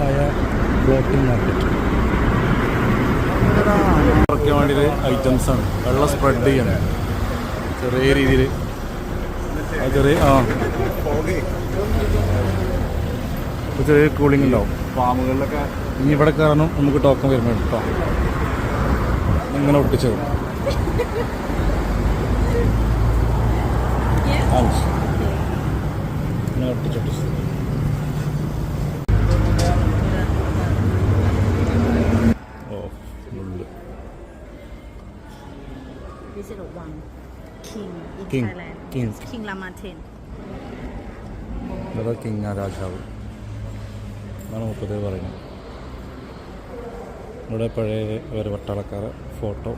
Pattaya floating market കുറയ്ക്കാൻ വേണ്ടിയിട്ട് items ആണ്. വെള്ളം സ്പ്രെഡ് ചെയ്യണം. ചെറിയ രീതിയിൽ. ചെറിയ ആ. ചെറിയ കൂളിംഗ് ഉണ്ടാവും. ഫാമുകളിലൊക്കെ ഇനി ഇവിടെ കാരണം നമുക്ക് ടോക്കൺ വരുമ്പോൾ കേട്ടോ ഇങ്ങനെ ഒട്ടിച്ചത് ആ, ഇങ്ങനെ ഒട്ടിച്ചൊട്ടിച്ചത് ഓ ഉള്ളു This it a one king in King. Thailand. King. King Lama 10. ഇവിടെ കിങ് ആ രാജാവ് എന്നാണ് മുപ്പത് പറയുന്നത് ഇവിടെ പഴയ ഒരു പട്ടാളക്കാരെ ഫോട്ടോ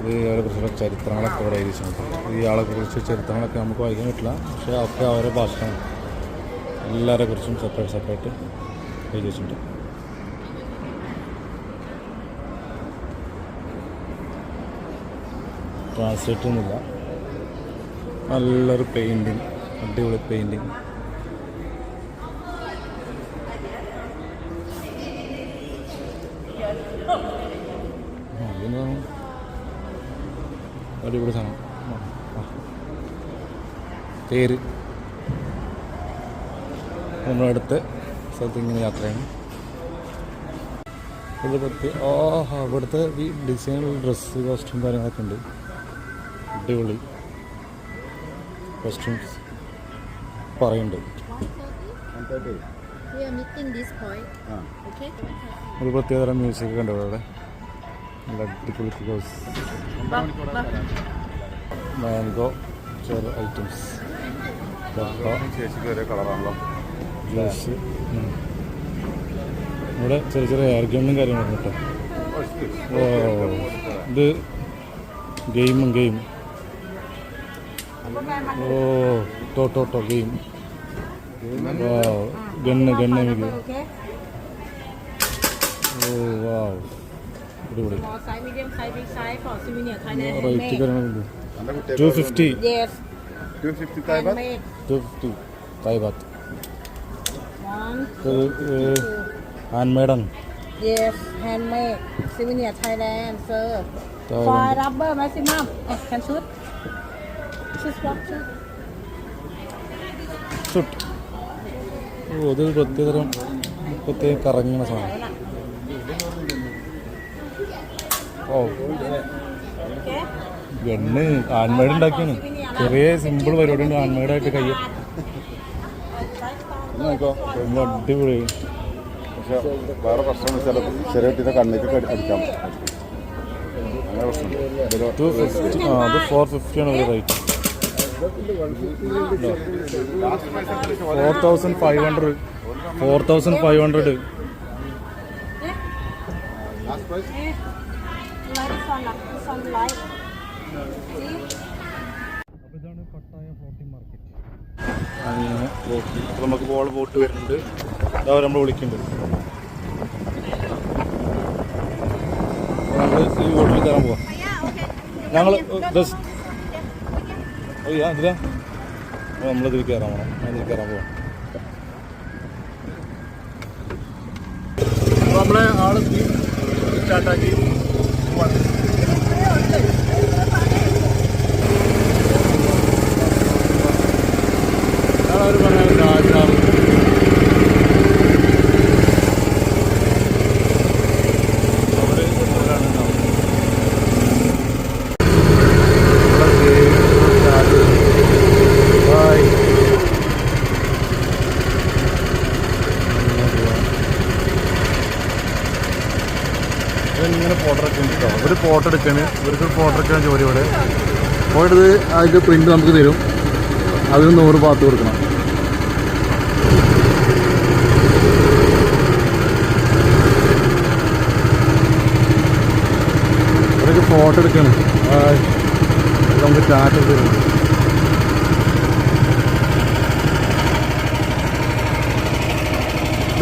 ഇത് അവരെ കുറിച്ചുള്ള ചരിത്രങ്ങളൊക്കെ ഇവിടെ എഴുതിയിട്ടുണ്ട് ഈ ആളെ കുറിച്ച് ചരിത്രങ്ങളൊക്കെ നമുക്ക് വായിക്കാൻ പറ്റില്ല പക്ഷേ ഒക്കെ അവരെ ഭാഷയാണ് എല്ലാവരെ കുറിച്ചും സെപ്പറേറ്റ് സെപ്പറേറ്റ് എഴുതി ട്രാൻസ്ലേറ്റ് ഒന്നുമില്ല നല്ലൊരു പെയിന്റിങ് അടിപൊളി പെയിന്റിങ് അടിപൊളി സാധനം. പേര് നമ്മുടെ അടുത്ത സ്ഥലത്ത് ഇങ്ങനെ യാത്രയാണ്. ഇവിടെ പ്രത്യേക ഓ ഇവിടുത്തെ ഈ ഡിസൈനുള്ള ഡ്രസ്സ് കോസ്റ്റ്യൂം കാര്യങ്ങളൊക്കെ ഉണ്ട്. അടിപൊളി ക്വസ്റ്റ്യൻസ് പറയുന്നുണ്ട്? ഒരു പ്രത്യേകതരം മ്യൂസിക് കണ്ടു അവിടെ? നല്ല അടിപൊളി ഫിഗേഴ്സ് മാംഗോ ചെറു ഐറ്റംസ് ജ്യൂസ് ഇവിടെ ചെറിയ ചെറിയ എയർ ഗണ്ണും കാര്യങ്ങളും കേട്ടോ. ഓ ഇത് ഗെയിമും ഗെയിം ഓ ടോ ടോ ടോ ഗെയിം ഗണ്ണ് ഗണ്ണ് എനിക്ക് Okay? ഓ വാവ് അടിപൊളി Small size, medium size, big size for souvenir Thailand. Rate handmade. കാര്യങ്ങളുണ്ട് എന്റെ ടു കുട്ടിയെ ഫിഫ്റ്റി Yes, ടു ഫിഫ്റ്റി തായ്ബ handmade. Two fifty Thai baht One, ഹാൻഡ് മെയ്ഡാണ് yes, handmade. Souvenir Thailand, sir. Thailand. For rubber maximum. Eh, can shoot? ഓ അത് പ്രത്യേകതരം പ്രത്യേക കറങ്ങുന്ന സാധനം. ഓ? ഗണ്ണ്. ഹാൻഡ് ഉണ്ടാക്കിയാണ്. ചെറിയ സിമ്പിൾ പരിപാടിയുണ്ട് ഉണ്ട് ആൺമേഡായിട്ട് കയ്യ അടിപൊളി. പക്ഷെ വേറെ പ്രശ്നം ചെറിയ കുട്ടീനെ കണ്ണിക്ക് അടിക്കാം. അങ്ങനെ അത് ഫോർ ഫിഫ്റ്റിയാണ് ഒരു rate four thousand five hundred. Four thousand five hundred. അങ്ങനെ ഫ്ലോട്ടിംഗ് അപ്പോൾ നമുക്ക് ബോൾ ബോട്ട് വരുന്നുണ്ട്. അതാ നമ്മൾ വിളിക്കുന്നുണ്ട്. നമ്മൾ ഈ ബോട്ടിൽ കയറാൻ പോവാം. ഞങ്ങൾ ജസ്റ്റ് ഓ ഇതിലാ. നമ്മളിതിൽ കയറാൻ പോകണം അതിൽ കയറാൻ അപ്പോൾ നമ്മളെ ആളെത്തി സ്റ്റാർട്ടാക്കി അവർ പറയാൻ രാജാവ് അവർ ഇതിലാണ് ഉണ്ടാവുക. Bye. ഇങ്ങനെ ഫോട്ടോ എടുക്കാൻ കേട്ടോ ഒരു ഫോട്ടോ എടുക്കാന് ഇവർക്ക് ഫോട്ടോ എടുക്കാൻ ജോലി ഇവിടെ ഫോട്ടോ അതിന്റെ പ്രിന്റ് നമുക്ക് തരും. അതിന് നൂറ് പാത്ത് കൊടുക്കണം. അതൊക്കെ ഫോട്ടോ എടുക്കണം. നമുക്ക് ചാറ്റ് തരും.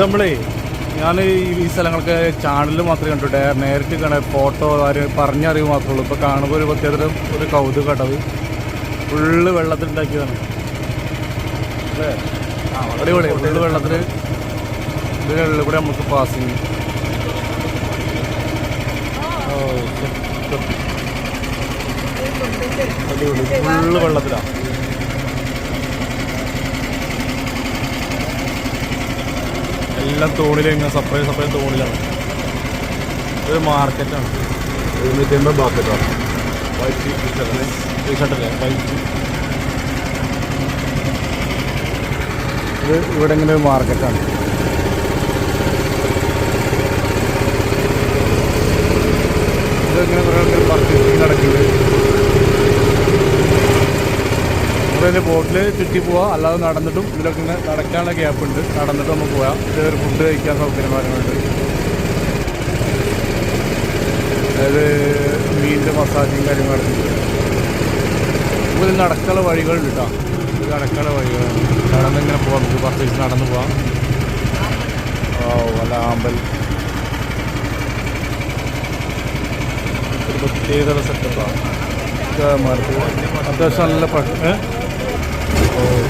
നമ്മളേ ഞാൻ ഈ സ്ഥലങ്ങളൊക്കെ ചാനലിൽ മാത്രമേ കണ്ടിട്ടേ നേരിട്ട് കാണാൻ ഫോട്ടോ ആര് പറഞ്ഞറിവ് മാത്രമേ ഉള്ളൂ. ഇപ്പോൾ കാണുമ്പോൾ ഒരു പ്രത്യേകതരം ഒരു കൗതുകം കേട്ടത് ഫുള്ള് വെള്ളത്തിൽ ഉണ്ടാക്കിയതാണ് അല്ലേ? അടിപൊളി ഫുള്ള് വെള്ളത്തിൽ ഇതിനുള്ളിൽ കൂടെ നമുക്ക് പാസിങ് അടിപൊളി ഫുള്ള് വെള്ളത്തിലാണ് എല്ലാം തോണിലും ഇങ്ങനെ സെപ്പറേറ്റ് സെപ്പറേറ്റ് തോണിലാണ്. ഇത് മാർക്കറ്റാണ് എഴുന്നൂറ്റി അമ്പത് ബാക്കറ്റാണ് ടീഷർട്ടല്ലേ ഇത് ഇവിടെ ഇങ്ങനെ ഒരു മാർക്കറ്റാണ്. ഇത് ഇങ്ങനെ കുറേ പർച്ചേസിങ് നടക്കുന്നത് ഇവിടെ ബോട്ടിൽ ചുറ്റി പോവാം. അല്ലാതെ നടന്നിട്ടും ഇതിലൊക്കെ ഇങ്ങനെ നടക്കാനുള്ള ഗ്യാപ്പ് ഉണ്ട്. നടന്നിട്ട് നമുക്ക് പോവാം. ഇതൊരു ഫുഡ് കഴിക്കാൻ സൗകര്യം കാര്യങ്ങളുണ്ട്. അതായത് മീനിന്റെ മസാജും കാര്യങ്ങളും നടക്കുന്നുണ്ട് ഇതിൽ നടക്കാനുള്ള വഴികളുണ്ട് കേട്ടോ. ഇത് നടക്കാനുള്ള വഴികളാണ് നടന്ന് ഇങ്ങനെ പോവാം. നമുക്ക് പർച്ചേസ് നടന്ന് പോവാം. ഓ വല്ല ആമ്പൽ. ഒരു സെറ്റപ്പാണ് അത്യാവശ്യം നല്ല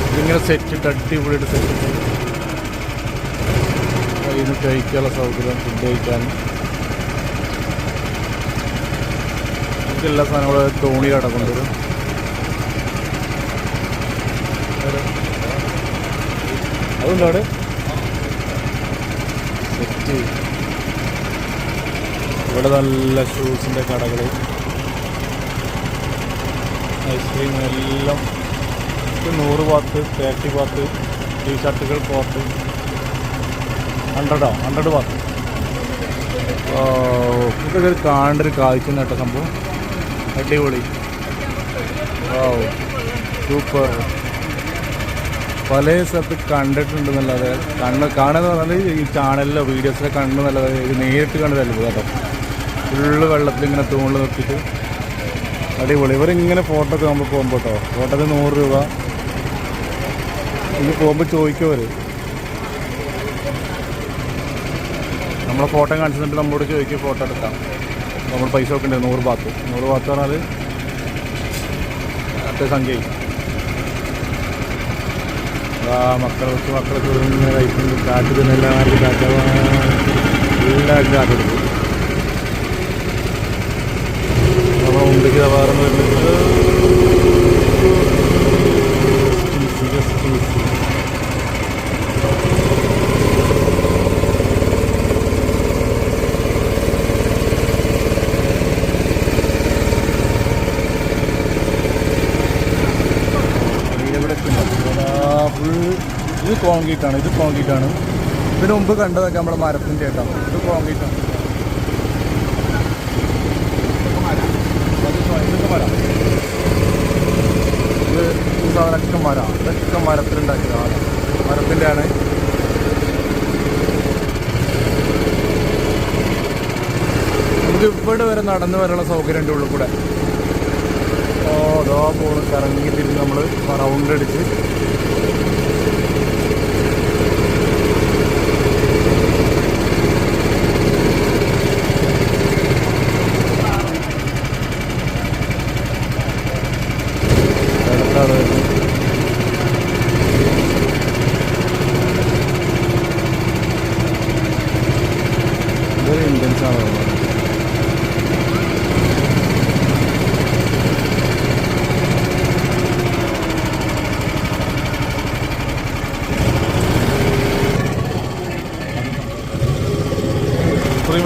ഇതിങ്ങനെ സെറ്റ് ഇട്ട് അടിപൊളിയായിട്ട് സെറ്റ് ഇട്ട്. കയ്യിൽ നിന്ന് കഴിക്കാനുള്ള സൗകര്യം ഫുഡ് കഴിക്കാൻ. എല്ലാ സാധനങ്ങളും തോണി കൊണ്ടുവരും. അതുണ്ടോ സെറ്റ്. ഇവിടെ നല്ല ഷൂസിന്റെ കടകൾ ഐസ്ക്രീം എല്ലാം. നൂറ് പാത്ത് തേർട്ടി പാത്ത് ടീ ഷർട്ടുകൾ കോട്ട്. ഹൺഡ്രഡോ? ഹൺഡ്രഡ് പാത്ത് ഇതൊക്കെ കാണേണ്ട ഒരു കാഴ്ച കേട്ടോ സംഭവം. അടിപൊളി. സൂപ്പർ. പല സ്ഥലത്ത് കണ്ടിട്ടുണ്ടെന്നല്ലാതെ കണ്ണ് കാണുക പറഞ്ഞാൽ ഈ ചാനലിലോ വീഡിയോസിലോ കണ്ടെന്നല്ലാതെ ഇത് നേരിട്ട് കണ്ടതല്ല കേട്ടോ. ഫുള്ള് വെള്ളത്തിൽ ഇങ്ങനെ തൂണിൽ നിർത്തിയിട്ട് അടിപൊളി. ഇവരിങ്ങനെ ഫോട്ടോ ഒക്കെ നമ്മൾ പോകുമ്പോൾ കേട്ടോ ഫോട്ടോക്ക് നൂറ് രൂപ. ഇനി പോകുമ്പോൾ ചോദിക്കും അവർ നമ്മളെ ഫോട്ടോ കാണിച്ചിട്ട് നമ്മളോട് ചോദിക്കും ഫോട്ടോ എടുക്കാം. നമ്മൾ പൈസ വെക്കണ്ടേ നൂറ് ബാത്ത്. നൂറ് ബാത്ത് പറഞ്ഞാൽ അത്ര ആ മക്കളെ വെച്ച് മക്കളെ ചോദിക്കുന്ന കാറ്റ് തന്നെ എല്ലാവർക്കും എല്ലാവർക്കും കാറ്റ് കൊടുക്കും നമ്മുടെ മുമ്പിലേക്ക് വേറെ വരുന്നത് ഈസി, just ഈസി. ഇവിടെ ഫുൾ ഇത് കോൺക്രീറ്റ് ആണ് ഇത് കോൺക്രീറ്റ് ആണ് ഇതിന് മുമ്പ് കണ്ടതൊക്കെ നമ്മുടെ മരത്തിന്റെ ആയിട്ടാണ് ഇത് കോൺക്രീറ്റ് ആണ് ഇത് സാധനമൊക്കെ മരം ഇതൊക്കെ മരത്തിലുണ്ടാക്കിയതാണ്. മരത്തിന്റെ ആണ് നമുക്ക് ഇവിടെ വരെ നടന്നു വരാനുള്ള സൗകര്യം ഉണ്ട് ഉള്ളിൽ കൂടെ. ഓ ദോ പോണ് കറങ്ങി തിരിഞ്ഞ് നമ്മൾ റൗണ്ട് അടിച്ച് അടുത്താണ് വരുന്നത്. ഇതൊരു ഇന്റൻസ് ആണ് തോന്നുന്നത് ഇത്രയും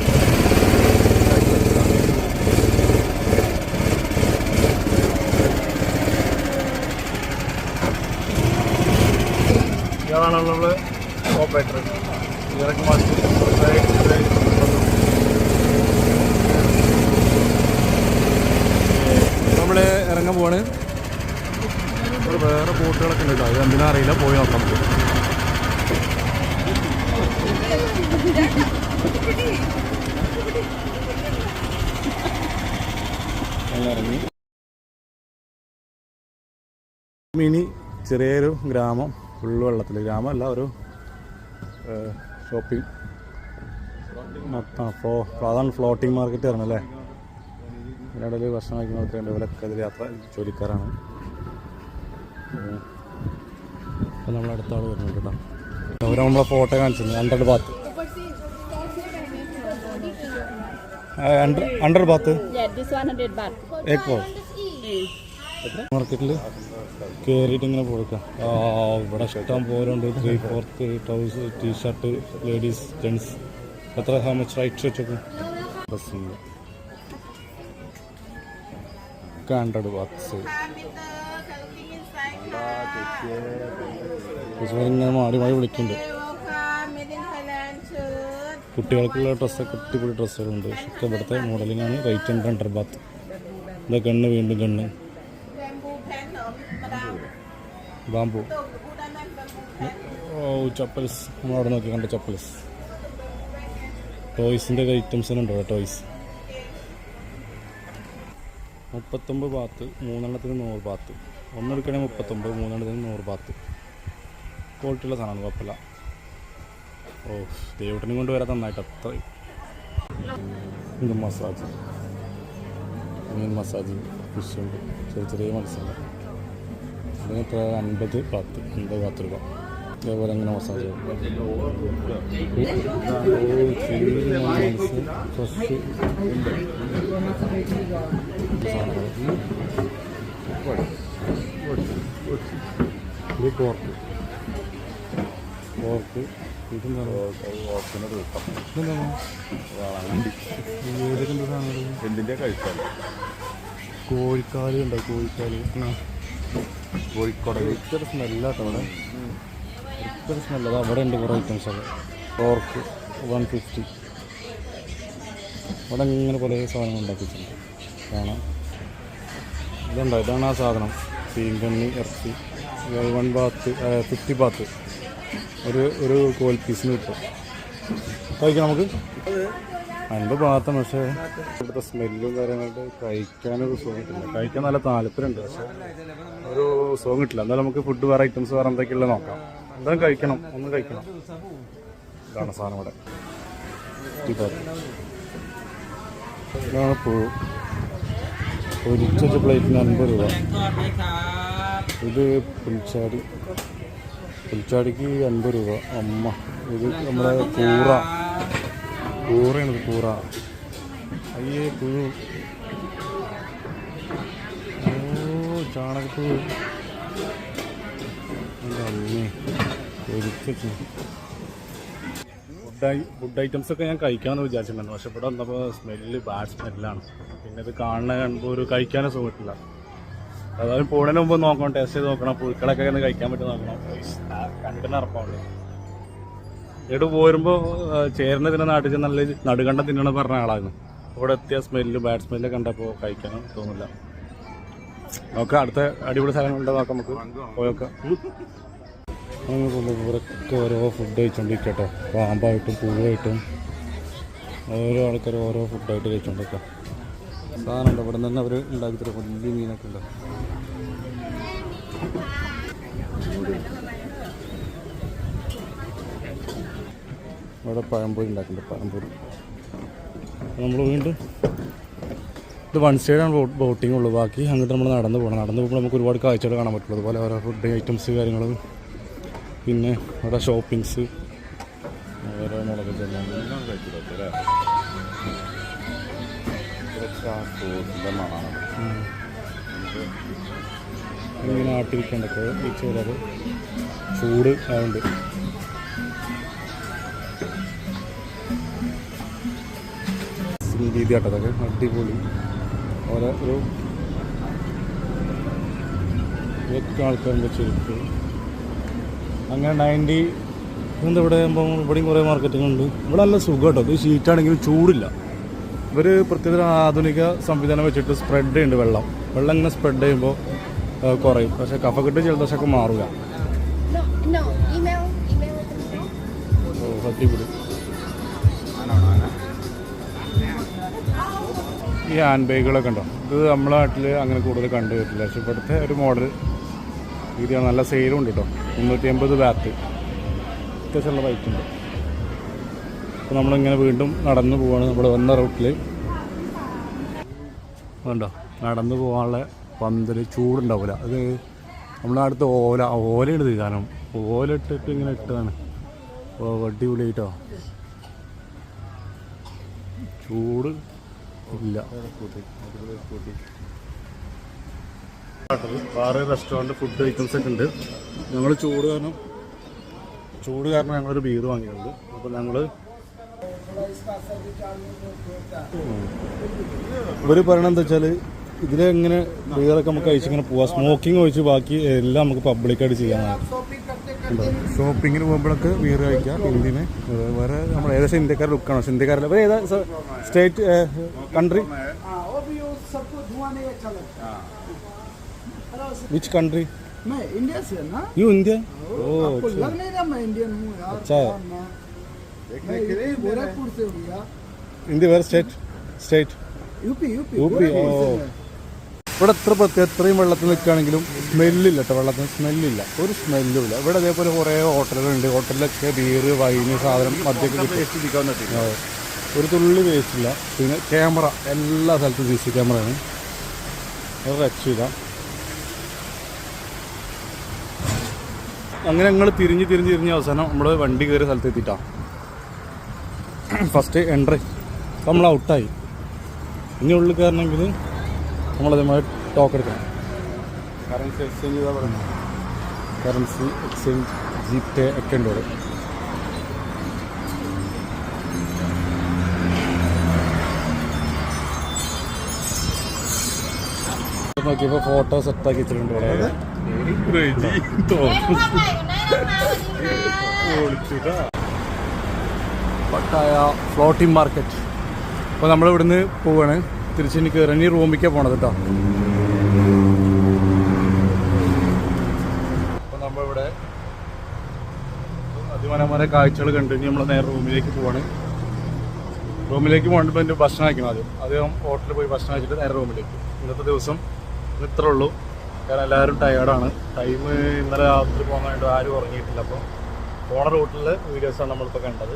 അതാണ് നമ്മൾ ഓപ്പറേറ്റർ ഇറക്കുമതി നമ്മൾ ഇറങ്ങാൻ പോവാണ്. വേറെ ബോട്ടുകളൊക്കെ ഉണ്ട് കേട്ടോ. അത് എന്തിനാ പോയി നോക്കാം. ഇറങ്ങി മിനി ചെറിയൊരു ഗ്രാമം ഫുള്ള് വെള്ളത്തിൽ ഗ്രാമമല്ല ഒരു ഷോപ്പിംഗ്. മൊത്തം ഫ്ലോ അതാണ് ഫ്ലോട്ടിംഗ് മാർക്കറ്റ് പറഞ്ഞല്ലേ ഇതിനിടയിൽ ഭക്ഷണം കഴിക്കുന്നവർക്ക് ഇവരൊക്കെ ഇതിൽ യാത്ര ജോലിക്കാരാണ്. അപ്പം നമ്മൾ അടുത്ത ആൾ വരുന്നുണ്ട് കേട്ടോ. അവരെ നമ്മളെ ഫോട്ടോ കാണിച്ചിരുന്നു under baht under baht Yeah, this 100 baht. ഏക് ബോൾ മാർക്കറ്റിൽ കയറിയിട്ട് ഇങ്ങനെ കൊടുക്കാം. ഇവിടെ ഇഷ്ടം പോലെ ഉണ്ട്. Three fourth trousers T shirt ladies gents എത്ര? ഹാ മച്ച് റൈറ്റ് വെച്ചൊക്കെ ഡ്രസ്സിങ് ഹൺഡ്രഡ് ബാത്ത്സ് ഇങ്ങനെ മാറി മാറി വിളിക്കുന്നുണ്ട്. കുട്ടികൾക്കുള്ള ഡ്രസ്സൊക്കെ അടിപൊളി ഡ്രസ്സുകളുണ്ട്. പക്ഷേ ഇവിടുത്തെ മോഡലിംഗാണ് റൈറ്റ് ആൻഡ് അണ്ടർ ബാത്ത് എന്താ ഗണ്ണ് വീണ്ടും ഗണ്ണ്. ബാമ്പു ഓ ചപ്പൽസ്. നമ്മൾ അവിടെ നോക്കി കണ്ട ചപ്പൽസ്. ടോയ്സിന്റെ ഐറ്റംസ് ഉണ്ടോ ടോയ്സ് മുപ്പത്തൊമ്പത് ബാത്ത് മൂന്നെണ്ണത്തിന് നൂറ് ബാത്ത് ഒന്നെടുക്കണേ മുപ്പത്തൊമ്പത് മൂന്നെണ്ണത്തിന് നൂറ് ബാത്ത് ക്വാളിറ്റിയുള്ള സാധനമാണ് കുഴപ്പമില്ല. ഓ ദൈവത്തിനും കൊണ്ട് വരാൻ നന്നായിട്ട് അത്ര. ഇത് മസാജ് മീൻ മസാജ് ഫിഷ് ചെറിയ ചെറിയ മത്സ്യങ്ങൾ. എത്ര അൻപത് പത്ത് അൻപത് പത്ത് രൂപ. അതേപോലെ അങ്ങനെ മസാജ് ഫ്രഷ് ഇത് പോർക്ക് പോർക്ക് ഇതെന്താണ്? ഇതെന്താണ്? ഏതൊക്കെ എന്താ സാധനങ്ങൾ എന്തിന്റെ കഴിച്ചാൽ കോഴിക്കാൽ. ഉണ്ടോ കോഴിക്കാൽ കോഴിക്കോടൽ ഇത്ര സ്മെല്ലാട്ടോ അവിടെ. ഇത്ര സ്മെല്ല. അത് അവിടെ ഉണ്ട് കുറേ ഐറ്റംസ് ഒക്കെ. പോർക്ക് വൺ ഫിഫ്റ്റി അവിടെ ഇങ്ങനെ പല സാധനങ്ങൾ ഉണ്ടാക്കിയിട്ടുണ്ട്. കാണാം. ഇതുണ്ടോ? ഇതാണ് ആ സാധനം. പീങ്കണ്ണി ഇറച്ചി. വൺ ബാത്ത് ഫിഫ്റ്റി ബാത്ത് ഒരു ഒരു കോൽ പീസിന് കിട്ടും. കഴിക്കാം നമുക്ക്. അതിന്റെ ഭാഗത്താണ് പക്ഷേ. ഇവിടുത്തെ സ്മെല്ലും കാര്യങ്ങളൊക്കെ കഴിക്കാനൊരു സുഖമില്ല കഴിക്കാൻ നല്ല താല്പര്യമുണ്ട് പക്ഷേ. ഒരു സോങ് കിട്ടില്ല. എന്തായാലും നമുക്ക് ഫുഡ് വേറെ ഐറ്റംസ് വേറെ എന്തൊക്കെയുള്ള നോക്കാം. എന്തായാലും കഴിക്കണം. ഒന്ന് കഴിക്കണം. ഇതാണ് സാധനം ഇവിടെ. ഇതാണ് പുഴു പ്ലേറ്റിന് അൻപത് രൂപ. ഇത് പുൽച്ചാടി. പുൽച്ചാടിക്ക് അൻപത് രൂപ. അമ്മ. ഇത് നമ്മുടെ കൂറ കൂറയാണ് ഇത് കൂറ അയ്യേ പുഴു ഫുഡ് ഐറ്റംസ് ഒക്കെ ഞാൻ കഴിക്കാമെന്ന് വിചാരിച്ചിട്ടുണ്ടായിരുന്നു. പക്ഷെ ഇവിടെ വന്നപ്പോൾ സ്മെല്ല് ബാഡ് സ്മെല്ലാണ് പിന്നെ ഇത് കാണുന്ന കാണുമ്പോൾ ഒരു കഴിക്കാനും സുഖമില്ല. അതായത് പോണതിന് മുമ്പ് നോക്കണം ടേസ്റ്റ് ചെയ്ത് നോക്കണം പുഴുക്കളൊക്കെ ഒന്ന് കഴിക്കാൻ പറ്റും നോക്കണം. കണ്ടിന് അറപ്പാവുള്ളൂ ഇവിടെ പോരുമ്പോൾ ചേർന്ന് തിന്ന നാട്ടിൽ നല്ല നടുകണ്ട തിന്നണം പറഞ്ഞ ആളായിരുന്നു. ഇവിടെ എത്തിയ സ്മെല്ല് ബാഡ് സ്മെല്ല് കണ്ടപ്പോൾ കഴിക്കാനും തോന്നില്ല. നോക്കാം അടുത്ത അടിപൊളി സ്ഥലങ്ങളുണ്ട് നോക്കാം നമുക്ക്. പോയൊക്കാം. ഇവരൊക്കെ ഓരോ ഫുഡ് കഴിച്ചോണ്ടിരിക്കട്ടോ. പാമ്പായിട്ടും പൂവായിട്ടും ഓരോ ആൾക്കാർ ഓരോ ഫുഡായിട്ട് കഴിച്ചോണ്ടിരിക്കാം. സാധനമുണ്ട് ഇവിടെ തന്നെ അവർ ഉണ്ടാക്കി തരും വലിയ മീനൊക്കെ ഉണ്ട്. ഇവിടെ പഴംപൊരി ഉണ്ടാക്കുന്നുണ്ട് പഴംപൊരി. നമ്മൾ വീണ്ടും ഇത് വൺ സൈഡാണ് ബോട്ടിംഗ് ഉള്ളൂ. ബാക്കി അങ്ങോട്ട് നമ്മൾ നടന്ന് പോകണം നടന്ന് പോകുമ്പോൾ നമുക്ക് ഒരുപാട് കാഴ്ചകൾ കാണാൻ പറ്റുള്ളൂ. അതുപോലെ ഓരോ ഫുഡ് ഐറ്റംസ് കാര്യങ്ങളും. പിന്നെ അവിടെ ഷോപ്പിങ്സ് ഓരോ മുളക് ഇങ്ങനെ ആട്ടിരിക്കേണ്ടൊക്കെ ഈ ചോറത് ചൂട് ആയതുകൊണ്ട് രീതി കേട്ടതൊക്കെ അടിപൊളി. ഓരോ ഒരു ഏറ്റവും ആൾക്കാരും വെച്ചിരിക്കും. അങ്ങനെ നയന്റി ഇന്ന് ഇവിടെ ആകുമ്പോൾ ഇവിടെയും കുറേ മാർക്കറ്റിംഗ് ഉണ്ട് ഇവിടെ നല്ല സുഖം കേട്ടോ ഇത് ഷീറ്റാണെങ്കിലും ചൂടില്ല. ഇവർ പ്രത്യേക ആധുനിക സംവിധാനം വെച്ചിട്ട് സ്പ്രെഡ് ചെയ്യുന്നുണ്ട് വെള്ളം. വെള്ളം ഇങ്ങനെ സ്പ്രെഡ് ചെയ്യുമ്പോൾ കുറയും. പക്ഷേ കഫക്കെട്ട് ജലദോഷമൊക്കെ ഓ No, ഈ ഹാൻഡ് ബാഗുകളൊക്കെ ഉണ്ടോ? ഇത് നമ്മളെ നാട്ടിൽ അങ്ങനെ കൂടുതൽ കണ്ടു വരില്ല പക്ഷെ ഇവിടുത്തെ ഒരു മോഡൽ രീതിയാണ്. നല്ല സെയിലും ഉണ്ട് കേട്ടോ മുന്നൂറ്റി അമ്പത് ബാറ്റ് അത്യാവശ്യമുള്ള റേറ്റ് ഉണ്ട്. അപ്പോൾ നമ്മളിങ്ങനെ വീണ്ടും നടന്നു പോവാണ്. നമ്മൾ വന്ന റൂട്ടിൽ അതുണ്ടോ നടന്നു പോകാനുള്ള പന്തൽ ചൂടുണ്ടാവില്ല അത് നമ്മുടെ അടുത്ത് ഓല ഓലയാണ് ഇത് കാരണം. ഓല ഇട്ടിട്ട് ഇങ്ങനെ ഇട്ടതാണ്. ഓ അടിപൊളിയായിട്ടോ? ചൂട് ഇല്ല. വേറെ റെസ്റ്റോറന്റ് ഫുഡ് ഐറ്റംസ് ഒക്കെ ഉണ്ട്. ഞങ്ങൾ ചൂട് കാരണം ചൂട് കാരണം ഞങ്ങളൊരു ബീർ വാങ്ങിയിട്ടുണ്ട്. അപ്പോൾ ഞങ്ങൾ ഇവർ പറയണെന്താ വെച്ചാൽ ഇതിലെങ്ങനെ ബീറൊക്കെ നമുക്ക് കഴിച്ചിങ്ങനെ പോവാം? സ്മോക്കിംഗ് ഒഴിച്ച് ബാക്കി എല്ലാം നമുക്ക് പബ്ലിക്കായിട്ട് ചെയ്യാനാണ് ഷോപ്പിങ്ങിന് പോകുമ്പോഴൊക്കെ ബീർ കഴിക്കാം ഇന്ത്യന് വേറെ നമ്മൾ ഏകദേശം ഇന്ത്യക്കാർ ലുക്കാണ് ഇന്ത്യക്കാരല്ല ഇവർ ഏതാ സ്റ്റേറ്റ് കൺട്രി हाँ वो भी वो सबको धुआं नहीं अच्छा लगता വിച്ച് കൺട്രി मैं इंडिया से है ना യു ഇന്ത്യ ഓ आपको लग नहीं रहा मैं इंडियन हूँ यार अच्छा है। हाँ, मैं मैं यूपी गोरखपुर से हूँ यार ഇന്ത്യ വേറെ state state UP UP UP, Gorakhpur से ओ। ഇവിടെ എത്ര പ്രത്യേക എത്രയും വെള്ളത്തിൽ നിൽക്കുകയാണെങ്കിലും സ്മെല്ലില്ല കേട്ടോ വെള്ളത്തിന് സ്മെല്ലില്ല ഒരു സ്മെല്ലും ഇല്ല. ഇവിടെ അതേപോലെ കുറേ ഹോട്ടലുകളുണ്ട്. ഹോട്ടലിലൊക്കെ ബീറ് വൈന് സാധനം മദ്യമൊക്കെ കിട്ടും. ഒരു തുള്ളി വേസ്റ്റ് ഇല്ല. പിന്നെ ക്യാമറ എല്ലാ സ്ഥലത്തും സി സി ക്യാമറയാണ് അത് രക്ഷയില്ല അങ്ങനെ ഞങ്ങൾ തിരിഞ്ഞ് തിരിഞ്ഞ് തിരിഞ്ഞ് അവസാനം നമ്മൾ വണ്ടി കയറിയ സ്ഥലത്ത് എത്തിയിട്ടാണ് ഫസ്റ്റ് എൻട്രി നമ്മൾ ഔട്ടായി ഇനി ഉള്ളിൽ കയറണമെങ്കിൽ നമ്മളതേമാതിരി ടോക്ക് എടുക്കണം. കറൻസി എക്സ്ചേഞ്ച് ചെയ്താൽ പറയുന്നത് കറൻസി എക്സ്ചേഞ്ച് ജി പേ ഒക്കെ ഉണ്ട് ഇവിടെ. നോക്കിയപ്പോൾ ഫോട്ടോ സെറ്റാക്കി വെച്ചിട്ടുണ്ട് പട്ടായ ഫ്ലോട്ടിംഗ് മാർക്കറ്റ് അപ്പോൾ നമ്മൾ ഇവിടുന്ന് പോവാണ് എനിക്ക് കയറി ഇനി പോണത് കേട്ടോ അപ്പോൾ നമ്മളിവിടെ അതിമനോഹര കാഴ്ചകൾ കണ്ട് ഇനി നമ്മൾ നേരെ റൂമിലേക്ക് പോവാണ്. റൂമിലേക്ക് പോകണ്ടപ്പോ എന്റെ ഭക്ഷണം കഴിക്കണം ആദ്യം. അദ്ദേഹം ഹോട്ടലിൽ പോയി ഭക്ഷണം കഴിച്ചിട്ട് നേരെ റൂമിലേക്ക്. ഇന്നത്തെ ദിവസം ഇത്രേ ഉള്ളൂ. കാരണം എല്ലാവരും ടയേർഡാണ് ടൈം ഇന്നലെ രാത്രി പോകാനായിട്ട് ആരും ഉറങ്ങിയിട്ടില്ല. അപ്പോൾ പോണ റൂട്ടിൽ വീഡിയോസാണ് നമ്മളിപ്പോൾ കണ്ടത്.